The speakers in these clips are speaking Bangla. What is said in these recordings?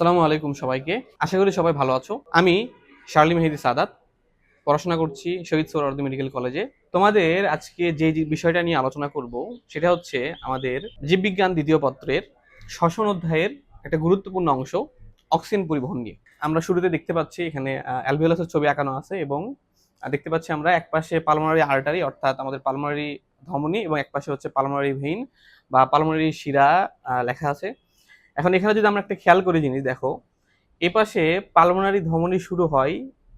আসসালামু আলাইকুম সবাইকে। আশা করি সবাই ভালো আছো। আমি শার্লি মেহেদি সাদাত, পড়াশোনা করছি শহীদ সোহরাওয়ার্দী মেডিকেল কলেজে। তোমাদের আজকে যে বিষয়টা নিয়ে আলোচনা করব, সেটা হচ্ছে আমাদের জীববিজ্ঞান দ্বিতীয় পত্রের শ্বসন অধ্যায়ের একটা গুরুত্বপূর্ণ অংশ, অক্সিজেন পরিবহন নিয়ে। আমরা শুরুতে দেখতে পাচ্ছি এখানে অ্যালভিওলাসের ছবি আঁকানো আছে এবং দেখতে পাচ্ছি আমরা একপাশে পালমারি আর্টারি, অর্থাৎ আমাদের পালমারি ধমনী এবং একপাশে হচ্ছে পালমারি ভেইন বা পালমারি শিরা লেখা আছে। এখন এখানে যদি আমরা একটা খেয়াল করি জিনিস, দেখো এ পাশে পালমোনারি ধমনী শুরু হয়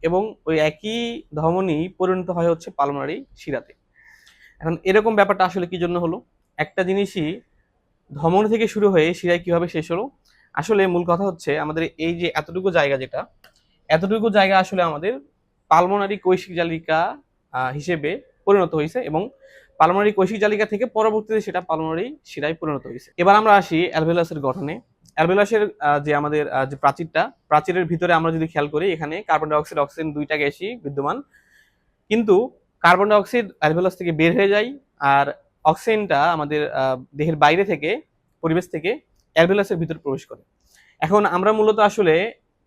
এবং ওই একই ধমনী পরিণত হয় হচ্ছে পালমোনারি শিরাতে। এখন এরকম ব্যাপারটা আসলে কি জন্য হলো? একটা জিনিসই ধমনী থেকে শুরু হয়ে শিরায় কীভাবে শেষ হলো? আসলে মূল কথা হচ্ছে আমাদের এই যে এতটুকু জায়গা যেটা, এতটুকু জায়গা আসলে আমাদের পালমোনারি কৈশিক জালিকা হিসেবে পরিণত হয়েছে এবং পালমোনারি কৈশিক জালিকা থেকে পরবর্তীতে সেটা পালমোনারি শিরায় পরিণত হয়েছে। এবার আমরা আসি অ্যালভেলাসের গঠনে। অ্যালভেলাসের আহ, যে আমাদের যে প্রাচীরটা প্রাচীরের ভিতরে আমরা যদি খেয়াল করি এখানে কার্বন ডাইঅক্সাইড অক্সিজেন দুইটা গ্যাসই বিদ্যমান। কিন্তু কার্বন ডাইঅক্সাইড অ্যালভেলাস থেকে বের হয়ে যায় আর অক্সিজেনটা আমাদের দেহের বাইরে থেকে পরিবেশ থেকে অ্যালভেলাসের ভিতরে প্রবেশ করে। এখন আমরা মূলত আসলে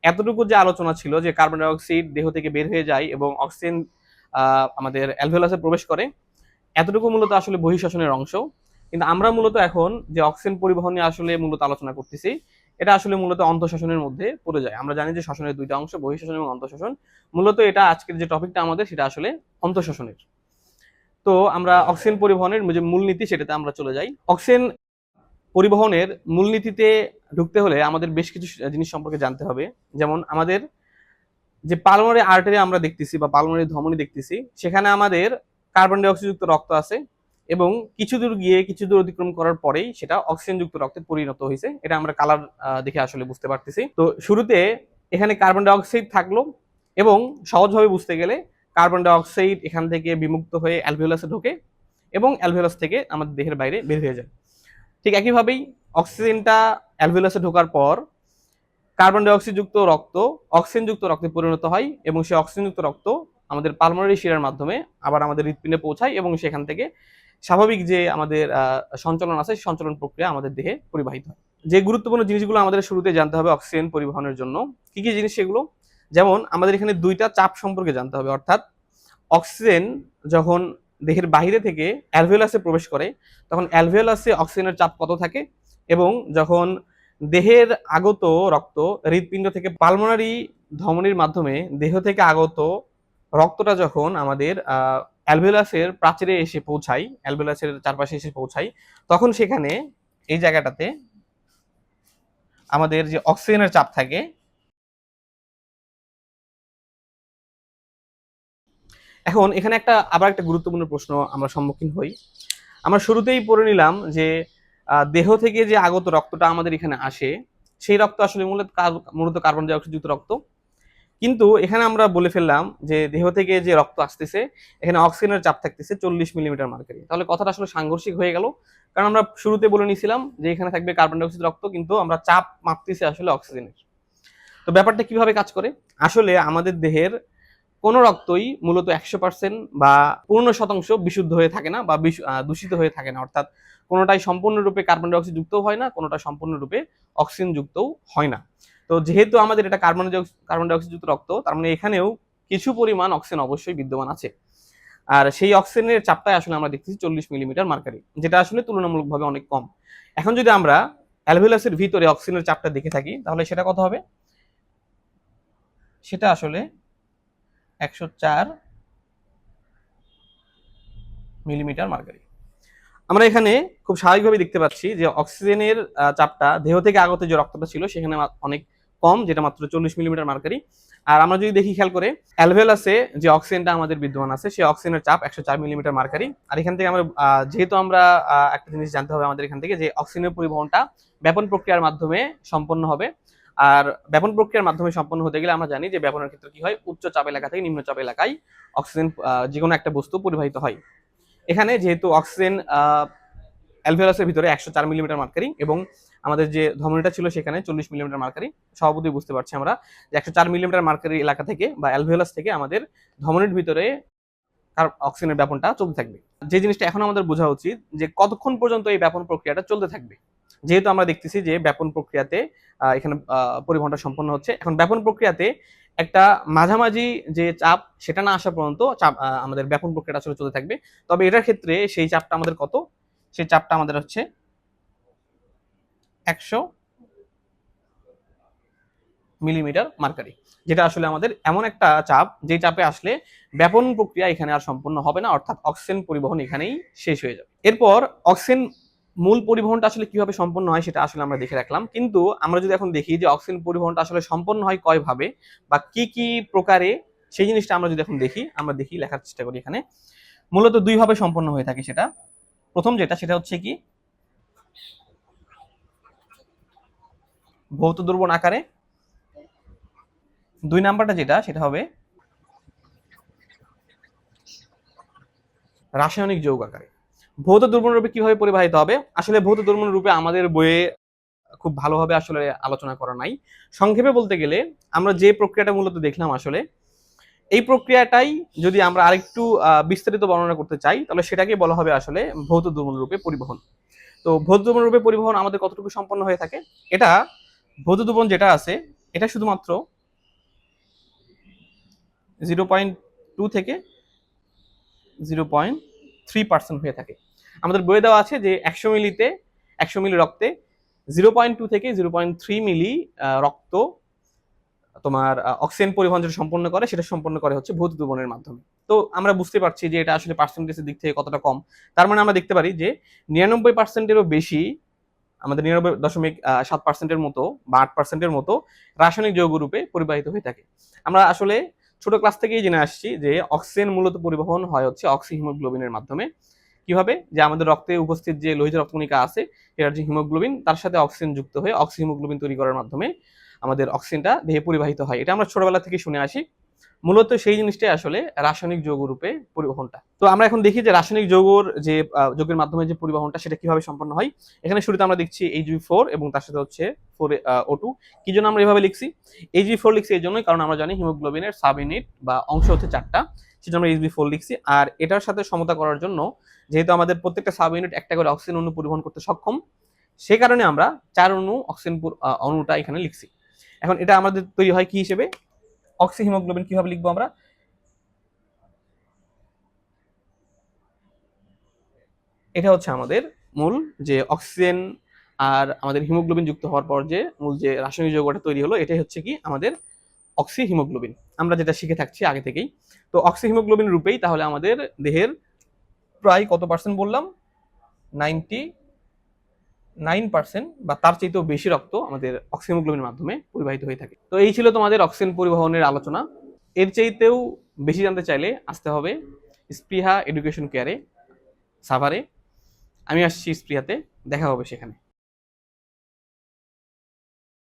এতটুকু যে আলোচনা ছিল যে কার্বন ডাইঅক্সাইড দেহ থেকে বের হয়ে যায় এবং অক্সিজেন আমাদের অ্যালভেলাসে প্রবেশ করে এতটুকু মূলত আসলে বহিঃশ্বসনের অংশ। কিন্তু আমরা মূলত এখন যে অক্সিজেন পরিবহন নিয়ে আসলে মূলত আলোচনা করতেছি, এটা আসলে মূলত অন্তঃশাসনের মধ্যে পড়ে যায়। আমরা জানি যে শাসনের দুইটা অংশ বহিঃশ্বসন এবং অন্তঃশাসন। মূলত এটা আজকের যে টপিকটা আমাদের, সেটা আসলে অন্তঃশাসনের। তো আমরা অক্সিজেন পরিবহনের যে মূলনীতি, সেটাতে আমরা চলে যাই। অক্সিজেন পরিবহনের মূলনীতিতে ঢুকতে হলে আমাদের বেশ কিছু জিনিস সম্পর্কে জানতে হবে। যেমন আমাদের যে পালমারি আর্টারি আমরা দেখতেছি বা পালমারি ধমনী দেখতেছি, সেখানে আমাদের কার্বন ডাইঅক্সাইড যুক্ত রক্ত আছে। এবং কিছু দূর গিয়ে কিছু দূর অতিক্রম করার পরেই সেটা অক্সিজেন যুক্ত রক্তে পরিণত হয়েছে। এটা আমরা কালার দেখে আসলে বুঝতে পারতেছি। তো শুরুতে এখানে কার্বন ডাইঅক্সাইড থাকল এবং সহজভাবে বুঝতে গেলে কার্বন ডাইঅক্সাইড এখান থেকে বিমুক্ত হয়ে অ্যালভিওলাসে ঢোকে এবং অ্যালভিওলাস থেকে আমাদের দেহের বাইরে বের হয়ে যায়। ঠিক একইভাবেই অক্সিজেনটা অ্যালভিওলাসে ঢোকার পর কার্বন ডাইঅক্সাইড যুক্ত রক্ত অক্সিজেন যুক্ত রক্তে পরিণত হয় এবং সেই অক্সিজেন যুক্ত রক্ত আমাদের পালমারি শিরার মাধ্যমে আবার আমাদের হৃৎপিণ্ডে পৌঁছায় এবং সেখান থেকে স্বাভাবিক যে আমাদের সঞ্চালন আছে সঞ্চালন প্রক্রিয়া আমাদের দেহে পরিবাহিত হয়। যে গুরুত্বপূর্ণ জিনিসগুলো আমাদের শুরুতে জানতে হবে অক্সিজেন পরিবহনের জন্য, কি কি জিনিস সেগুলো? যেমন আমাদের এখানে দুইটা চাপ সম্পর্কে জানতে হবে, অর্থাৎ অক্সিজেন যখন দেহের বাইরে থেকে অ্যালভিওলাসে প্রবেশ করে, তখন অ্যালভিওলাসে অক্সিজেনের চাপ কত থাকে? এবং যখন দেহের আগত রক্ত হৃৎপিণ্ড থেকে পালমোনারি ধমনির মাধ্যমে দেহ থেকে আগত রক্তটা যখন আমাদের আহ, অ্যালভিওলাসের প্রাচীরে এসে পৌঁছায় অ্যালভিওলাসের চারপাশে এসে পৌঁছায় তখন সেখানে এই জায়গাটাতে আমাদের যে অক্সিজেনের চাপ থাকে এখন এখানে একটা আবার একটা গুরুত্বপূর্ণ প্রশ্ন আমরা সম্মুখীন হই। আমরা শুরুতেই পড়ে নিলাম যে দেহ থেকে যে আগত রক্তটা আমাদের এখানে আসে সেই রক্ত আসলে মূলত মূলত কার্বন ডাইঅক্সাইড যুক্ত রক্ত। কিন্তু এখানে আমরা বলে ফেললাম যে দেহ থেকে যে রক্ত আসতেছে, এখানে অক্সিজেনের চাপ থাকতেছে চল্লিশ মিলিমিটার মার্কারি তাহলে কথাটা আসলে সাংঘর্ষিক হয়ে গেল। কারণ আমরা শুরুতে বলে নিয়েছিলাম যে এখানে থাকবে কার্বন ডাইঅক্সাইড রক্ত, কিন্তু আমরা চাপ মাপতেছি আসলে অক্সিজেনের। তো ব্যাপারটা কীভাবে কাজ করে? আসলে আমাদের দেহের কোনো রক্তই মূলত একশো পার্সেন্ট বা পূর্ণ শতাংশ বিশুদ্ধ হয়ে থাকে না বা দূষিত হয়ে থাকে না। অর্থাৎ কোনোটাই সম্পূর্ণরূপে কার্বন ডাইঅক্সাইড যুক্তও হয় না, কোনোটা সম্পূর্ণরূপে অক্সিজেন যুক্তও হয় না। তো যেহেতু আমাদের এটা কার্বন কার্বন ডাইঅক্সাইড যুক্ত রক্ত, তার মানে এখানেও কিছু পরিমাণ অক্সিজেন অবশ্যই বিদ্যমান আছে। আর সেই অক্সিজেনের চাপটাই আসলে আমরা দেখতেছি চল্লিশ মিলিমিটার মার্কারি, যেটা আসলে তুলনামূলকভাবে অনেক কম। এখন যদি আমরা অ্যালভিলাসের ভিতরে অক্সিজেনের চাপটা দেখে থাকি, তাহলে সেটা কত হবে? সেটা আসলে একশো চার মিলিমিটার মার্কারি। আমরা এখানে খুব স্বাভাবিকভাবে দেখতে পাচ্ছি যে অক্সিজেনের চাপটা দেহ থেকে আগত যে রক্তটা ছিল, সেখানে অনেক কম, যেটা মাত্র চল্লিশ মিলিমিটার মার্কারি। আর আমরা যদি দেখি খেয়াল করে, অ্যালভেলাসে যে অক্সিজেনটা আমাদের বিদ্যমান আছে, সেই অক্সিজেনের চাপ একশো চার মিলিমিটার মার্কারি। আর এখান থেকে আমরা যেহেতু আমরা একটা জিনিস জানতে হবে আমাদের এখান থেকে যে অক্সিজেনের পরিবহনটা ব্যাপন প্রক্রিয়ার মাধ্যমে সম্পন্ন হবে। আর ব্যাপন প্রক্রিয়ার মাধ্যমে সম্পন্ন হতে গেলে আমরা জানি যে ব্যাপনের ক্ষেত্রে কি হয়, উচ্চ চাপ এলাকা থেকে নিম্ন চাপ এলাকায় অক্সিজেন যে কোনো একটা বস্তু পরিবাহিত হয়। এখানে যেহেতু অক্সিজেন অ্যালভেলাসের ভিতরে একশো চার মিলিমিটার মার্কারি এবং আমাদের যে ধমনীটা ছিল সেখানে চল্লিশ মিলিমিটার মার্কারি, সভাপতি বুঝতে পারছি আমরা যে একশো চার মিলিমিটার মার্কারি এলাকা থেকে বা অ্যালভেলাস থেকে আমাদের ধমনীর ভিতরে কার- অক্সিজেনের ব্যাপনটা চলতে থাকবে। যে জিনিসটা এখন আমাদের বোঝা উচিত যে কতক্ষণ পর্যন্ত এই ব্যাপন প্রক্রিয়াটা চলতে থাকবে। যেহেতু আমরা দেখতেছি যে ব্যাপন প্রক্রিয়াতে এখানে পরিবহনটা সম্পন্ন হচ্ছে, এখন ব্যাপন প্রক্রিয়াতে একটা মাঝামাঝি যে চাপ সেটা না আসা পর্যন্ত চাপ আমাদের ব্যাপন প্রক্রিয়াটা আসলে চলতে থাকবে। তবে এটার ক্ষেত্রে সেই চাপটা আমাদের কত? সেই চাপটা আমাদের হচ্ছে একশো মিলিমিটার মার্কারি, যেটা আসলে আমাদের এমন একটা চাপ যে চাপে আসলে ব্যাপন প্রক্রিয়া এখানে আর সম্পূর্ণ হবে না, অর্থাৎ অক্সিজেন পরিবহন এখানেই শেষ হয়ে যাবে। এরপর অক্সিজেন মূল পরিবহনটা আসলে কীভাবে সম্পন্ন হয় সেটা আসলে আমরা দেখে রাখলাম। কিন্তু আমরা যদি এখন দেখি যে অক্সিজেন পরিবহনটা আসলে সম্পন্ন হয় কয়ভাবে বা কি কি প্রকারে, সেই জিনিসটা আমরা যদি এখন দেখি, আমরা দেখি, লেখার চেষ্টা করি এখানে। মূলত দুইভাবে সম্পন্ন হয়ে থাকে সেটা। প্রথম যেটা, সেটা হচ্ছে কি ভৌত দ্রবণ আকারে। দুই নাম্বারটা যেটা, সেটা হবে রাসায়নিক যৌগ আকারে। ভৌত দ্রবণ রূপে কীভাবে পরিবাহিত হবে? আসলে ভৌত দ্রবণ রূপে আমাদের বইয়ে খুব ভালোভাবে আসলে আলোচনা করা নাই। সংক্ষেপে বলতে গেলে, আমরা যে প্রক্রিয়াটা মূলত দেখলাম আসলে, এই প্রক্রিয়াটাই যদি আমরা আরেকটু বিস্তারিত বর্ণনা করতে চাই, তাহলে সেটাকে বলা হবে আসলে ভৌত দ্রবণ রূপে পরিবহন। তো ভৌত দ্রবণ রূপে পরিবহন আমাদের কতটুকু সম্পন্ন হয়ে থাকে? এটা ভৌত দ্রবণ যেটা আছে, এটা শুধুমাত্র জিরো পয়েন্ট টু থেকে জিরো পয়েন্ট থ্রি পার্সেন্ট হয়ে থাকে। আমাদের বইয়ে দেওয়া আছে যে একশো মিলিতে, একশো মিলি রক্তে জিরো পয়েন্ট টু থেকে জিরো পয়েন্ট থ্রি মিলি রক্ত তোমার অক্সিজেন পরিবহন যেটা সম্পন্ন করে, সেটা সম্পন্ন করে হচ্ছে ভৌত দ্রবণের মাধ্যমে। তো আমরা বুঝতে পারছি যে এটা আসলে পার্সেন্টেজের দিক থেকে কতটা কম। তার মানে আমরা দেখতে পারি যে নিরানব্বই পার্সেন্টেরও বেশি আমাদের নিরানব্বই দশমিক সাত পার্সেন্টের মতো বা আট পার্সেন্টের মতো রাসায়নিক যৌগ রূপে পরিবাহিত হয়ে থাকে। আমরা আসলে ছোট ক্লাস থেকেই জেনে আসছি যে অক্সিজেন মূলত পরিবহন হয় হচ্ছে অক্সি হিমোগ্লোবিনের মাধ্যমে। কীভাবে? যে আমাদের রক্তে উপস্থিত যে লোহিত রক্তকণিকা আছে এটার যে হিমোগ্লোবিন তার সাথে অক্সিজেন যুক্ত হয়ে অক্সি হিমোগ্লোবিন তৈরি করার মাধ্যমে আমাদের অক্সিজেনটা দেহে পরিবাহিত হয়। এটা আমরা ছোটবেলা থেকে শুনে আসি। মূলত সেই জিনিসটাই আসলে রাসায়নিক যৌগ রূপে পরিবহনটা। তো আমরা এখন দেখি যে রাসায়নিক যৌগর যে যৌগের মাধ্যমে যে পরিবহনটা সেটা কীভাবে সম্পন্ন হয়। এখানে শুরুতে আমরা দেখছি এইচবি ফোর এবং তার সাথে হচ্ছে ফোর ও টু কি জন্য আমরা এভাবে লিখছি? এইচবি ফোর লিখছি এই জন্যই, কারণ আমরা জানি হিমোগ্লোবিনের সাব ইউনিট বা অংশ হচ্ছে চারটা। সেজন্য আমরা এইচবি ফোর লিখছি। আর এটার সাথে সমতা করার জন্য, যেহেতু আমাদের প্রত্যেকটা সাব ইউনিট একটা করে অক্সিজেন অণু পরিবহন করতে সক্ষম, সে কারণে আমরা চার অণু অক্সিজেন অণুটা এখানে লিখছি। এখন এটা আমাদের তৈরি হয় কি হিসেবে? অক্সি হিমোগ্লোবিন কীভাবে লিখব আমরা? এটা হচ্ছে আমাদের মূল যে অক্সিজেন আর আমাদের হিমোগ্লোবিন যুক্ত হওয়ার পর যে মূল যে রাসায়নিক যৌগটা তৈরি হলো, এটাই হচ্ছে কি আমাদের অক্সি হিমোগ্লোবিন আমরা যেটা শিখে থাকছি আগে থেকেই। তো অক্সি হিমোগ্লোবিন রূপেই তাহলে আমাদের দেহের প্রায় কত পার্সেন্ট বললাম? নাইনটি নাইন পার্সেন্ট বা তার চাইতেও বেশি রক্ত আমাদের অক্সিমোগ্লোবিনের মাধ্যমে পরিবাহিত হয়ে থাকে। তো এই ছিল তোমাদের অক্সিজেন পরিবহনের আলোচনা। এর চাইতেও বেশি জানতে চাইলে আসতে হবে স্পৃহা এডুকেশন কেয়ারে সাভারে। আমি আসছি স্পৃহাতে, দেখা হবে সেখানে।